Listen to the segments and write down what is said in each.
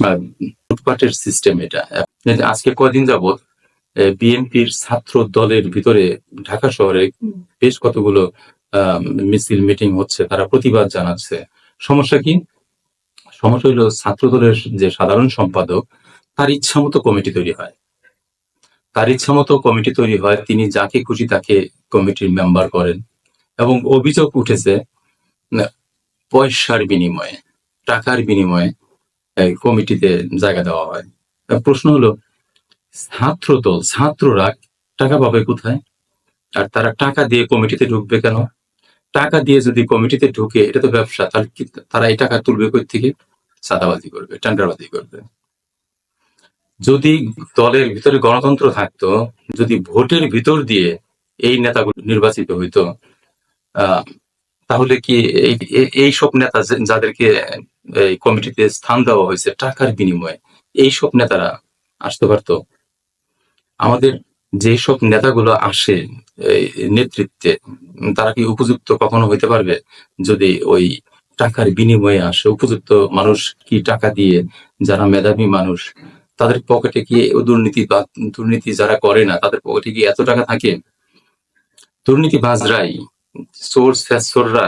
লুটপাটের সিস্টেম এটা। আজকে কয়দিন যাবৎ বিএনপির ছাত্র দলের ভিতরে ঢাকা শহরে বেশ কতগুলো মিছিল মিটিং হচ্ছে তারা প্রতিবাদ জানাচ্ছে। সমস্যা কি? সমস্যা হলো ছাত্র দলের যে সাধারণ সম্পাদক তার ইচ্ছা মতো কমিটি তৈরি হয়। তার ইচ্ছা মতো কমিটি তৈরি হয় তিনি যাকে খুশি তাকে কমিটির মেম্বার করেন। এবং অভিযোগ উঠেছে পয়সার বিনিময়ে টাকার বিনিময়ে কমিটিতে জায়গা দেওয়া হয়। প্রশ্ন হলো, ছাত্র দল, ছাত্ররা টাকা পাবে কোথায়? আর তারা টাকা দিয়ে কমিটিতে ঢুকবে কেন? টাকা দিয়ে যদি কমিটিতে ঢুকে, এটা তো ব্যবসা, তাহলে তারা এই টাকা তুলবে কই থেকে চাঁদাবাজি করবে, টেন্ডারবাজি করবে। যদি দলের ভিতরে গণতন্ত্র থাকতো, যদি ভোটের ভিতর দিয়ে এই নেতাগুলো নির্বাচিত হইতো তাহলে কি এই সব নেতা যাদেরকে এই কমিটিতে স্থান দেওয়া হয়েছে টাকার বিনিময়ে। এই সব নেতারা আসতে পারতো। আমাদের যে সব নেতাগুলো আসে নেতৃত্বে, তারা কি উপযুক্ত কখনো হইতে পারবে? যদি ওই টাকার বিনিময়ে আসে, উপযুক্ত মানুষ কি টাকা দিয়ে, যারা মেধাবী মানুষ, তাদের পকেটে কি দুর্নীতি বা দুর্নীতি যারা করে না, তাদের পকেটে কি এত টাকা থাকে? দুর্নীতিবাজরাই সোর্স ফ্যাসোররা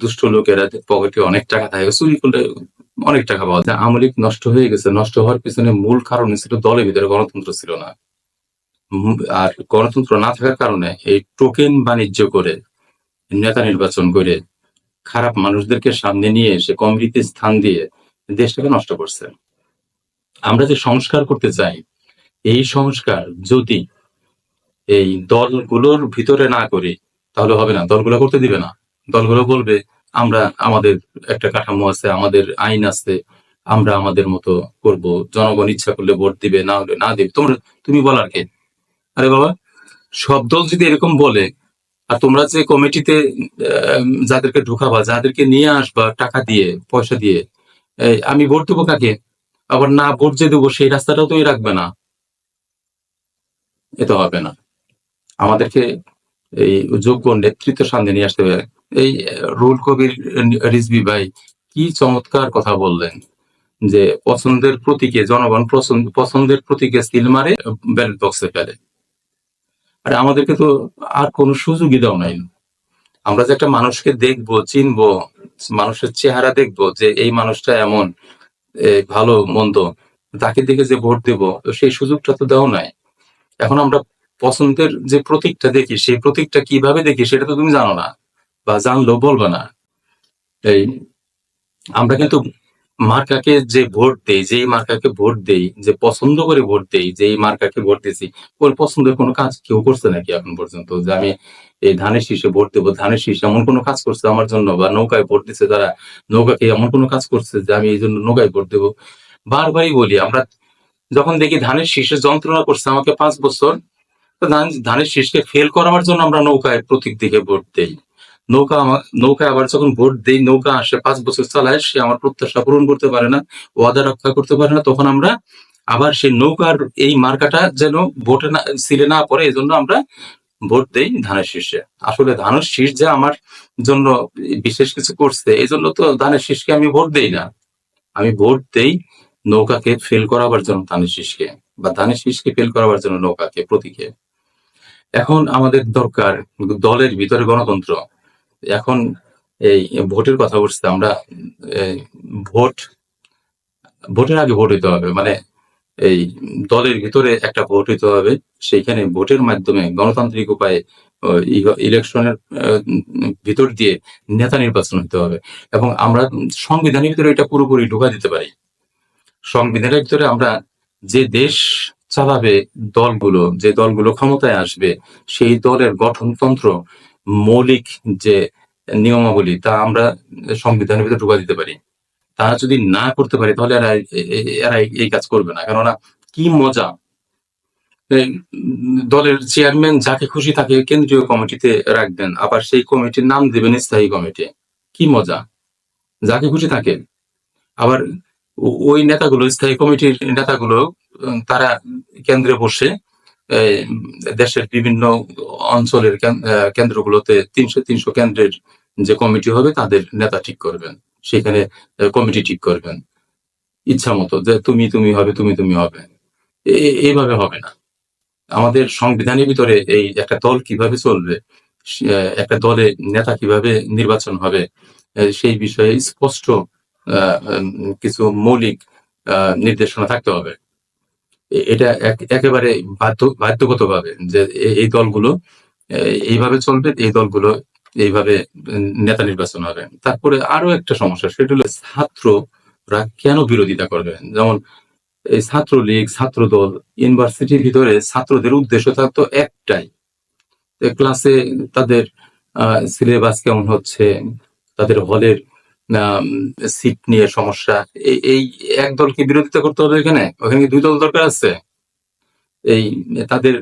দুষ্ট লোকেরা পকেটে অনেক টাকা থাকে চুরি করলে অনেক টাকা পাওয়া যায়। আমলিক নষ্ট হয়ে গেছে, নষ্ট হওয়ার পিছনে মূল কারণ ছিল দলের ভিতরে গণতন্ত্র ছিল না। আর গণতন্ত্র না থাকার কারণে এই টোকেন বাণিজ্য করে, নেতা নির্বাচন করে খারাপ মানুষদেরকে সামনে নিয়ে এসে কমিটিতে স্থান দিয়ে দেশটাকে নষ্ট করছে। আমরা যে সংস্কার করতে চাই, এই সংস্কার যদি এই দলগুলোর ভিতরে না করি তাহলে হবে না, দলগুলো করতে দিবে না। দলগুলো বলবে, আমরা, আমাদের একটা কাঠামো আছে, আমাদের আইন আছে, আমরা আমাদের মতো করব। জনগণ ইচ্ছা করলে ভোট দিবে, না হলে না দিবে। তোমরা, তুমি বলার কে। আরে বাবা, সব দল যদি এরকম বলে, আর তোমরা যে কমিটিতে যাদেরকে ঢুকাবা, যাদেরকে নিয়ে আসবা টাকা দিয়ে, পয়সা দিয়ে আমি ভোট দেবো কাকে? আবার না ভোট যে দেবো, সেই রাস্তাটাও তুমি রাখবে না। এ তো হবে না। আমাদেরকে এই যোগ্য নেতৃত্ব সামনে নিয়ে আসতে হবে এই রুল কবির রিজবি ভাই কি চমৎকার কথা বললেন যে পছন্দের প্রতীকে, জনগণ পছন্দের প্রতীকে সিল মারে ব্যালট বক্সে ফেলে। আরে আমাদেরকে তো আর কোনো সুযোগই দাও নাই। আমরা যে একটা মানুষকে দেখব, চিনবো, মানুষের চেহারা দেখব যে এই মানুষটা এমন ভালো, মন্দ, তাকে দেখে যে ভোট দেবো সেই সুযোগটা তো দেওয়া নাই। এখন আমরা পছন্দের যে প্রতীকটা দেখি, সেই প্রতীকটা কীভাবে দেখি সেটা তো তুমি জানো না বা জানলেও বলবে না। এই আমরা কিন্তু মার্কাকে যে ভোট দেই, যেই মার্কাকে ভোট দেই, যে পছন্দ করে ভোট দেই, যেই মার্কাকে ভোট দিছি, ওর পছন্দের কোনো কাজ কেউ করছে নাকি এখন পর্যন্ত? যে আমি এই ধানের শীষে ভোট দেবো, ধানের শীষ এমন কোনো কাজ করছে আমার জন্য বা নৌকায় ভোট দিছে তারা, নৌকাকে এমন কোনো কাজ করছে যে আমি এই জন্য নৌকায় ভোট দেবো? বারবারই বলি, আমরা যখন দেখি ধানের শীষে যন্ত্রণা করছে, আমাকে পাঁচ বছর ধানের শীষকে ফেল করার জন্য আমরা নৌকায় প্রতীক দিকে ভোট দেই। নৌকা নৌকায় আবার যখন ভোট দেই, নৌকা আসে, পাঁচ বছর চালায়, সে আমার প্রত্যাশা পূরণ করতে পারে না, ওয়াদা রক্ষা করতে পারে না, তখন আমরা আবার সেই নৌকার এই মার্কাটা যেন ভোটে না, সিলে না পড়ে এই জন্য আমরা ভোট দেই ধানের শীর্ষে আসলে ধানের শীষ যে আমার জন্য বিশেষ কিছু করছে এই জন্য তো ধানের শীষকে আমি ভোট দেই না। আমি ভোট দেই নৌকাকে ফেল করাবার জন্য ধানের শীষকে, বা ধানের শীষকে ফেল করাবার জন্য নৌকাকে, প্রতীকে। এখন আমাদের দরকার দলের ভিতরে গণতন্ত্র। এখন এই ভোটের কথা উঠছে আমরা ভোট, ভোটের আগে ভোট হইতে হবে। মানে এই দলের ভিতরে একটা ভোট হইতে হবে, সেইখানে ভোটের মাধ্যমে গণতান্ত্রিক উপায়ে ইলেকশনের ভিতর দিয়ে নেতা নির্বাচন হতে হবে। এবং আমরা সংবিধানের ভিতরে এটা পুরোপুরি ঢুকা দিতে পারি। সংবিধানের ভিতরে আমরা যে দেশ চালাবে দলগুলো, যে দলগুলো ক্ষমতায় আসবে, সেই দলের গঠনতন্ত্র, মৌলিক যে নিয়মাবলী, তা আমরা সংবিধানের ভিতরে ঢুকা দিতে পারি। তা যদি না করতে পারি, তাহলে এরা এরা এই- কাজ করবে না। কেননা কি মজা? দলের চেয়ারম্যান যাকে খুশি তাকে কেন্দ্রীয় কমিটিতে রাখবেন, আবার সেই কমিটির নাম দেবেন স্থায়ী কমিটি। কি মজা? যাকে খুশি থাকে আবার ওই নেতাগুলো, স্থায়ী কমিটির নেতাগুলো তারা কেন্দ্রে বসে দেশের বিভিন্ন অঞ্চলের কেন্দ্রগুলোতে তিনশো তিনশো কেন্দ্রের যে কমিটি হবে তাদের নেতা ঠিক করবেন, সেখানে কমিটি ঠিক করবেন। ইচ্ছা মতো যে তুমি তুমি হবে, তুমি তুমি হবে। এইভাবে হবে না। আমাদের সংবিধানের ভিতরে এই একটা দল কীভাবে চলবে একটা দলে নেতা কীভাবে নির্বাচন হবে সেই বিষয়ে স্পষ্ট কিছু মৌলিক নির্দেশনা থাকতে হবে। এটা এক- একেবারে বাধ্য, বাধ্যগতভাবে যে এ- এই দলগুলো এইভাবে চলবে, এই দলগুলো এইভাবে নেতা নির্বাচন হবে। তারপরে আরও একটা সমস্যা, সেটা হলো ছাত্ররা কেন বিরোধিতা করবে? যেমন এই ছাত্রলীগ ছাত্র দল ইউনিভার্সিটির ভিতরে ছাত্রদের উদ্দেশ্য থাকতো একটাই। ক্লাসে তাদের সিলেবাস কেমন হচ্ছে, তাদের হলের সিট নিয়ে সমস্যা। এই এক দলকে বিরোধিতা করতে হবে এখানে? ওখানে দুই দল দরকার আছে? এই তাদের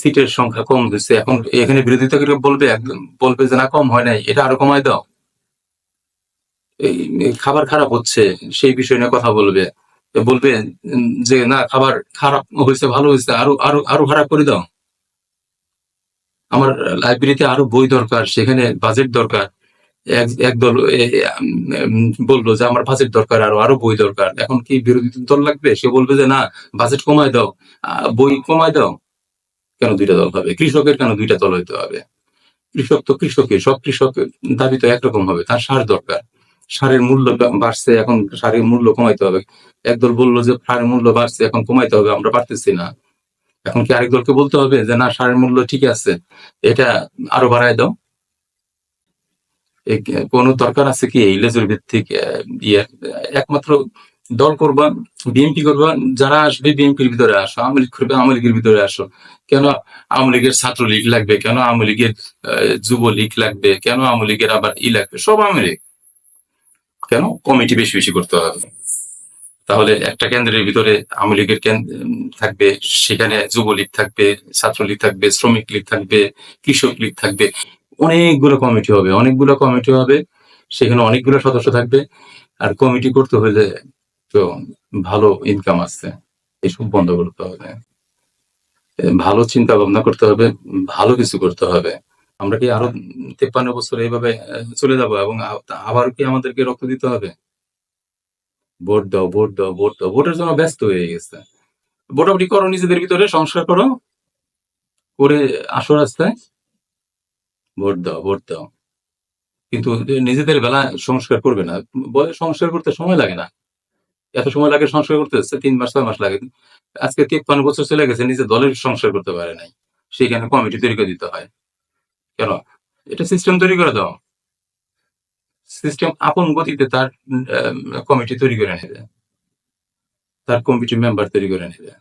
সিটের সংখ্যা কম হয়েছে এখন এখানে বিরোধিতা করে বলবে বলবে যে না, কম হয় নাই, এটা আরও কমায় দাও। এই খাবার খারাপ হচ্ছে, সেই বিষয় নিয়ে কথা বলবে। বলবে যে না, খাবার খারাপ হয়েছে ভালো হয়েছে আরও আরও আরও খারাপ করে দাও। আমার লাইব্রেরিতে আরও বই দরকার, সেখানে বাজেট দরকার। একদল বলল যে আমার বাজেট দরকার, আরও আরও বই দরকার। এখন কি বিরোধী দল লাগবে? সে বলবে যে না বাজেট কমায় দাও। বই কমায় দাও। কেন দুইটা দল হবে? কৃষকের কেন দুইটা দল হইতে হবে? কৃষক তো কৃষকের, সব কৃষকের দাবি তো একরকম হবে। তার সার দরকার। সারের মূল্য বাড়ছে, এখন সারের মূল্য কমাইতে হবে। একদল বলল যে সারের মূল্য বাড়ছে, এখন কমাইতে হবে, আমরা পারতেছি না। এখন কি আরেক দলকে বলতে হবে যে না, সারের মূল্য ঠিক আছে, এটা আরও বাড়ায় দাও? কোনো দরকার আছে কি? এই লেজুর ভিত্তিক ইয়ে একমাত্র দল করবা বিএনপি করবা যারা আসবে বিএনপির ভিতরে আসো আওয়ামী লীগ করবে আওয়ামী লীগের ভিতরে আসো। কেন আওয়ামী লীগের ছাত্র লীগ লাগবে? কেন আওয়ামী লীগের আহ, যুব লীগ লাগবে? কেন আওয়ামী লীগের আবার ই লাগবে? সব আওয়ামী লীগ। কেন? কমিটি বেশি বেশি করতে হবে। তাহলে একটা কেন্দ্রের ভিতরে আওয়ামী লীগের থাকবে সেখানে যুবলীগ থাকবে ছাত্রলীগ থাকবে শ্রমিক লীগ থাকবে কৃষক লীগ থাকবে। অনেকগুলো কমিটি হবে, অনেকগুলো কমিটি হবে, সেখানে অনেকগুলো সদস্য থাকবে, আর কমিটি করতে হলে তো ভালো ইনকাম আছে এসব বন্ধ করতে হবে। ভালো চিন্তা ভাবনা করতে হবে, ভালো কিছু করতে হবে। আমরা কি আরও তেপ্পান্ন বছর এইভাবে চলে যাব এবং আবার কি আমাদেরকে রক্ত দিতে হবে? ভোট দাও ভোট দাও ভোট দাও, ভোটের জন্য ব্যস্ত হয়ে গেছে। ভোটাভুটি করো, নিজেদের ভিতরে সংস্কার করো, করে আসো রাস্তায়। ভোট দাও ভোট দাও। কিন্তু নিজেদের বেলা সংস্কার করবে না। সংস্কার করতে সময় লাগে না। এত সময় লাগে সংস্কার করতে তিন মাস, ছয় মাস লাগে। আজকে তিপ্পান্ন বছর চলে গেছে, নিজের দলের সংস্কার করতে পারে নাই। সেখানে কমিটি তৈরি করে দিতে হয়। কেন? এটা সিস্টেম তৈরি করে দাও। সিস্টেম আপন গতিতে তার কমিটি তৈরি করে নেবে। তার কমিটি মেম্বার তৈরি করে নেবে।